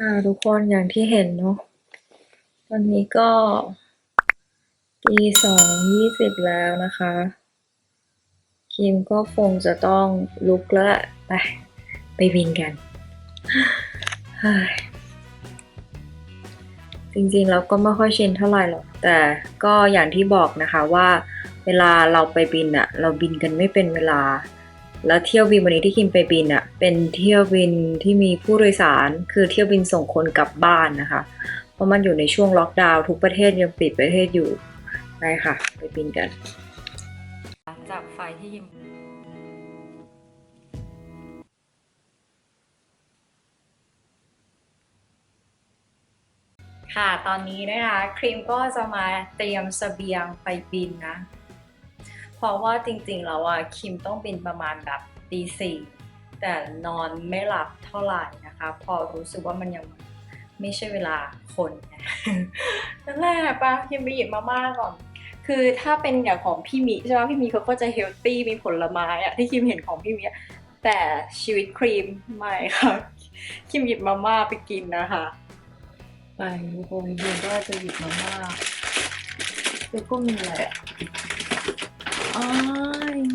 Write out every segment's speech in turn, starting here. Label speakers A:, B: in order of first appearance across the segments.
A: ค่ะทุกคนอย่างที่เห็นเนาะตอนนี้ก็ตีสองยี่สิบแล้วนะคะคิมก็คงจะต้องลุกแล้วไปไปบินกัน จริงๆแล้วก็ไม่ค่อยชินเท่าไหร่หรอก แต่ก็อย่างที่บอกนะคะว่า เวลาเราไปบินอะเราบินกันไม่เป็นเวลา แล้วเที่ยวบินวันนี้ที่คิมไปบินอะเป็นเที่ยวบินที่มีผู้โดยสาร คือเที่ยวบินส่งคนกลับบ้านนะคะ เพราะมันอยู่ในช่วงล็อกดาวน์ทุกประเทศยังปิดประเทศอยู่ได้ค่ะ ไปบินกันจากไฟที่ยิมค่ะ ตอนนี้นะคะครีมก็จะมาเตรียมเสบียงไปบินนะ ราะว่าจริงๆแล้วอะคิมต้องบินประมาณแบบตีสี่แต่นอนไม่หลับเท่าไหร่นะคะ พอรู้สึกว่ามันยังไม่ใช่เวลาคนนั่นแหละปะคิมไปหยิบมาม่าก่อน คือถ้าเป็นอย่างของพี่มีใช่ไหมพี่มีเขาก็จะเฮลตี้มีผลไม้อะที่คิมเห็นของพี่มีอะแต่ชีวิตครีมไม่ค่ะคิมหยิบมาม่าไปกินนะคะไปทุกคนคิมก็จะหยิบมาม่าแล้วก็มีอะไรอะ อ๋อ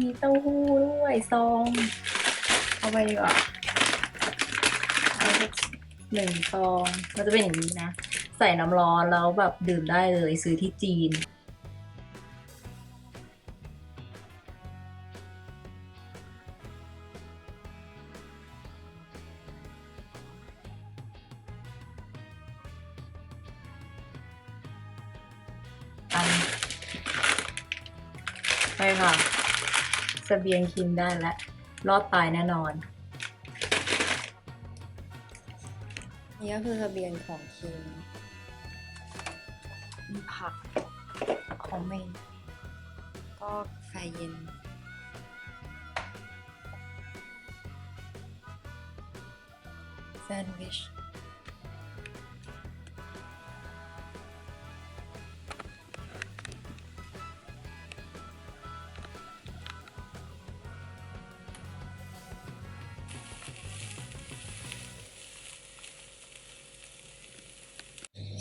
A: มีเต้าหู้ด้วยซอง เอาไปดีกว่าเอาสักหนึ่งซอง มันจะเป็นอย่างนี้นะ ใส่น้ำร้อนแล้วแบบดื่มได้เลยซื้อที่จีนอัน ช่ค่ะเสบียงคิมได้แล้วรอดตายแน่นอน นี่ก็คือเสบียงของคิมมีผักของเมนก็กาแฟเย็นแซนด์วิช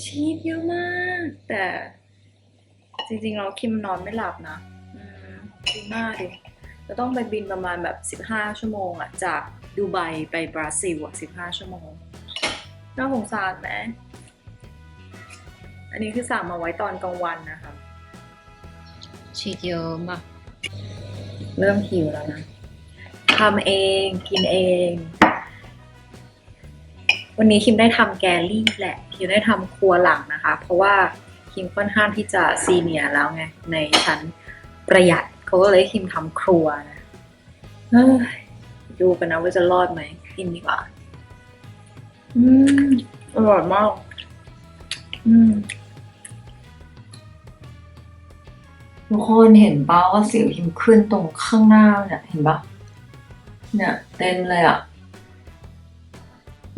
A: ชีสเยอะมาก แต่จริงๆเราคิมนอนไม่หลับนะอืมดีมากดิจะต้องไปบินประมาณแบบ 15 ชั่วโมงอะจากดูไบไปบราซิลอะ15 ชั่วโมงน่าสงสารไหมอันนี้คือสั่งมาไว้ตอนกลางวันนะคะชีสเยอะมากเริ่มหิวแล้วนะทำเองกินเอง วันนี้คิมได้ทำแกลลี่แหละคิมได้ทำครัวหลังนะคะ เพราะว่าคิมค่อนข้างที่จะซีเนียร์แล้วไงในชั้นประหยัดเขาก็เลยให้คิมทำครัวนะเฮ้ยดูกันนะว่าจะรอดไหมกินดีกว่า อืมอร่อยมาก อืมทุกคนเห็นป่าว่าสิวคิมขึ้นตรงข้างหน้าเนี่ยเห็นปะเนี่ยเต็มเลยอะ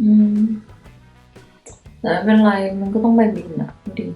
A: อืมแต่ไม่เป็นไรมันก็ต้องไปบินอะดูดิ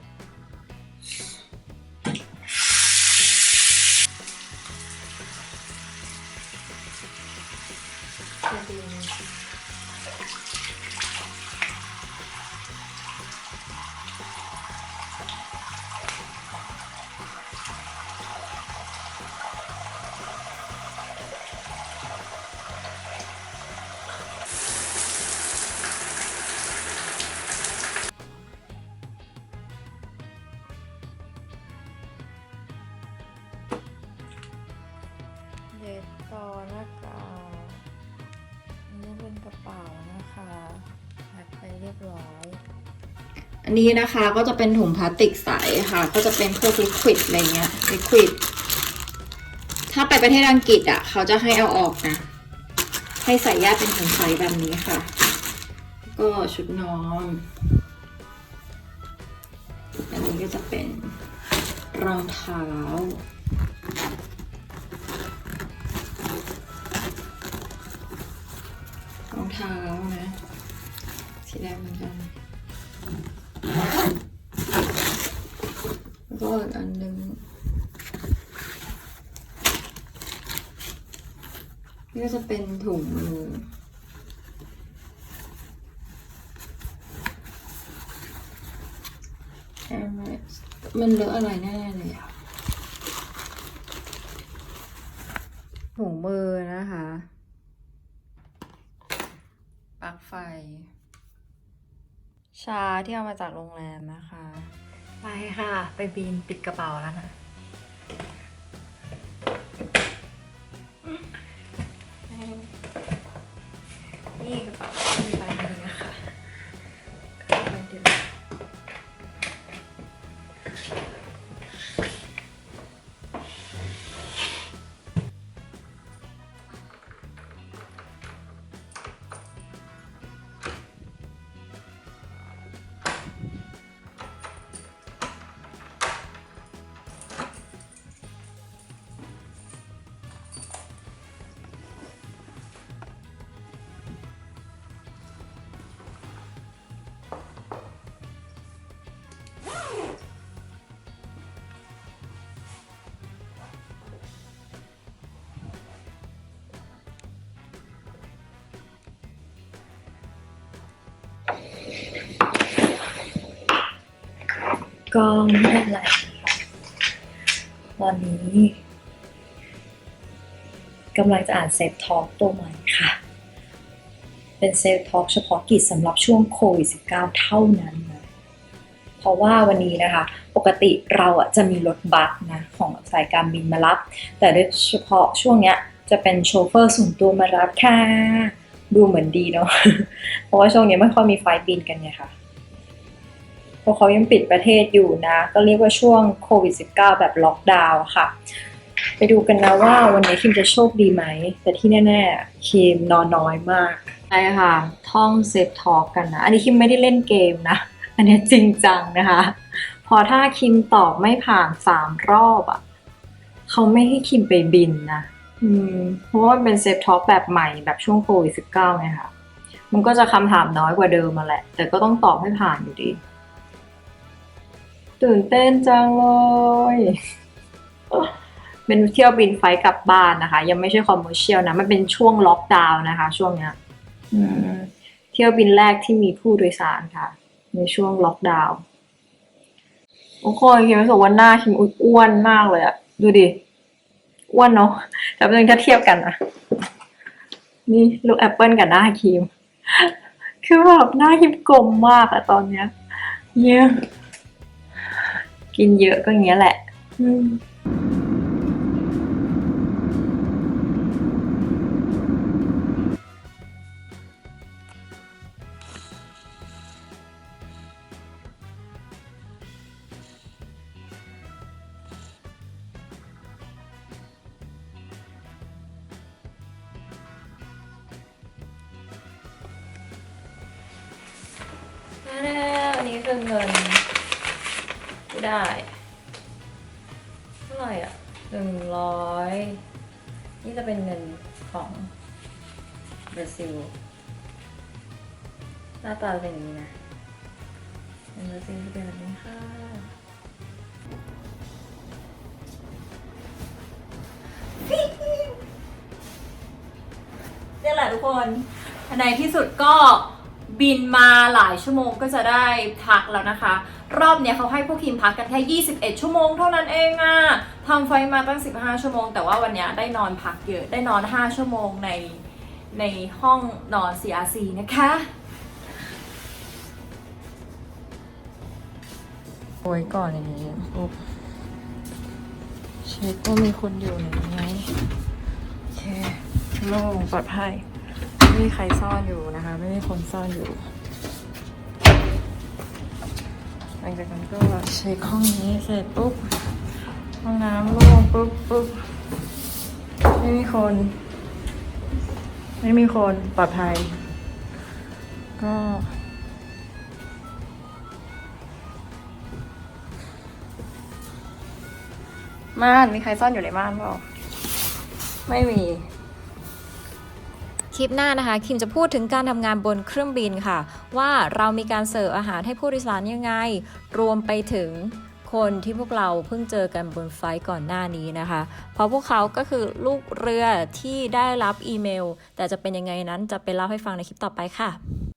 B: อันนี้นะคะก็จะเป็นถุงพลาสติกใสค่ะ ก็จะเป็นพวกลิควิดอะไรเงี้ยลิควิดถ้าไปประเทศอังกฤษอะ เขาจะให้เอาออกนะ ให้ใส่แยกเป็นถุงใสแบบนี้ค่ะ ก็ชุดนอนอันนี้ก็จะเป็นรองเท้ารองเท้านะสีแดงเหมือนกัน แล้ว ก็อีกอันหนึ่งนี่ก็จะเป็นถุงมือมันเลอะอะไรแน่เลยอะถุงมือนะคะปลั๊กไฟ ชาที่เอามาจากโรงแรมนะคะ
A: ไปค่ะ ไปบินปิดกระเป๋าแล้วนะนี่กระเป๋า ก็ไม่เป็นไรนะคะตอนนี้กำลังจะอ่านเซฟท็อ l k ตัวใหม่ค่ะ เป็นเซฟท็อ l k เฉพาะกิจสำหรับช่วงโควิด -19 เท่านั้นนะเพราะว่าวันนี้นะคะ ปกติเราอะจะมีรถบัสนะของสายการบินมารับ แต่โดยเฉพาะช่วงเนี้ยจะเป็นโชเฟอร์ส่วนตัวมารับค่ะ ดูเหมือนดีเนาะ เพราะว่าช่วงนี้ไม่ค่อยมีไฟล์บินกันไงค่ะ ราะเขายังปิดประเทศอยู่นะ ก็เรียกว่าช่วงโควิด -19 แบบล็อกดาวน์ค่ะ ไปดูกันนะว่าวันนี้คิมจะโชคดีไหม แต่ที่แน่ๆคิมนอนน้อยมากใช่ค่ะ ท่องเซฟทอ l k กันนะ อันนี้คิมไม่ได้เล่นเกมนะ อันนี้จริงจังนะคะ พอถ้าคิมตอบไม่ผ่านสามรอบอะเขาไม่ให้คิมไปบินนะอืมเพราะว่ามันเป็นเซฟทอ l k แบบใหม่แบบช่วงโควิด -19 ไงคะมันก็จะคำถามน้อยกว่าเดิมมาแหละ แต่ก็ต้องตอบให้ผ่านอยู่ดี ตื่นเต้นจังเลย เป็นเที่ยวบินไฟล์กลับบ้านนะคะ ยังไม่ใช่คอมเมอร์เชียลนะ มันเป็นช่วงล็อกดาวน์นะคะ ช่วงเนี้ยอืมเที่ยวบินแรกที่มีผู้โดยสารค่ะ ในช่วงล็อกดาวน์โอ้โหคิมรู้สึกว่าหน้าคิมอ้วนมากเลยอะดูดิอ้วนเนาะแต่เป็นถ้าเทียบกันนะนี่ลูกแอปเปิลกับหน้าคิม คือแบบหน้าคิมกลมมากอะตอนเนี้ยเยอะ กินเยอะก็อย่าง ได้เท่าไหร่อะหนึ่งร้อยนี่จะเป็นเงินของบราซิลหน้าตาเป็นอย่างนี้นะเงินบราซิลจะเป็นแบบนี้ค่ะนี่แหละทุกคนในที่สุดก็ บินมาหลายชั่วโมงก็จะได้พักแล้วนะคะ รอบเนี้ยเขาให้พวกทีมพักกันแค่ 21 ชั่วโมงเท่านั้นเองอะทำไฟมาตั้ง 15 ชั่วโมง แต่ว่าวันเนี้ยได้นอนพักเยอะ ได้นอน 5 ชั่วโมงในในห้องนอน CRC นะคะ โอยก่อนอย่างนี้ปุ๊บเช็คว่ามีคนอยู่ไหนไหมโอเคโล่งปลอดภัย มีใครซ่อนอยู่นะคะ ไม่มีคนซ่อนอยู่ หลังจากนั้นก็เช็คห้องนี้เสร็จปุ๊บ ห้องน้ำโล่งปุ๊บปุ๊บไม่มีคน ไม่มีคนปลอดภัย ก็ม่านมีใครซ่อนอยู่ในม่านเปล่า ไม่มี
C: คลิปหน้านะคะ คิมจะพูดถึงการทำงานบนเครื่องบินค่ะ ว่าเรามีการเสิร์ฟอาหารให้ผู้โดยสารยังไง รวมไปถึงคนที่พวกเราเพิ่งเจอกันบนไฟล์ก่อนหน้านี้นะคะ เพราะพวกเขาก็คือลูกเรือที่ได้รับอีเมล แต่จะเป็นยังไงนั้นจะไปเล่าให้ฟังในคลิปต่อไปค่ะ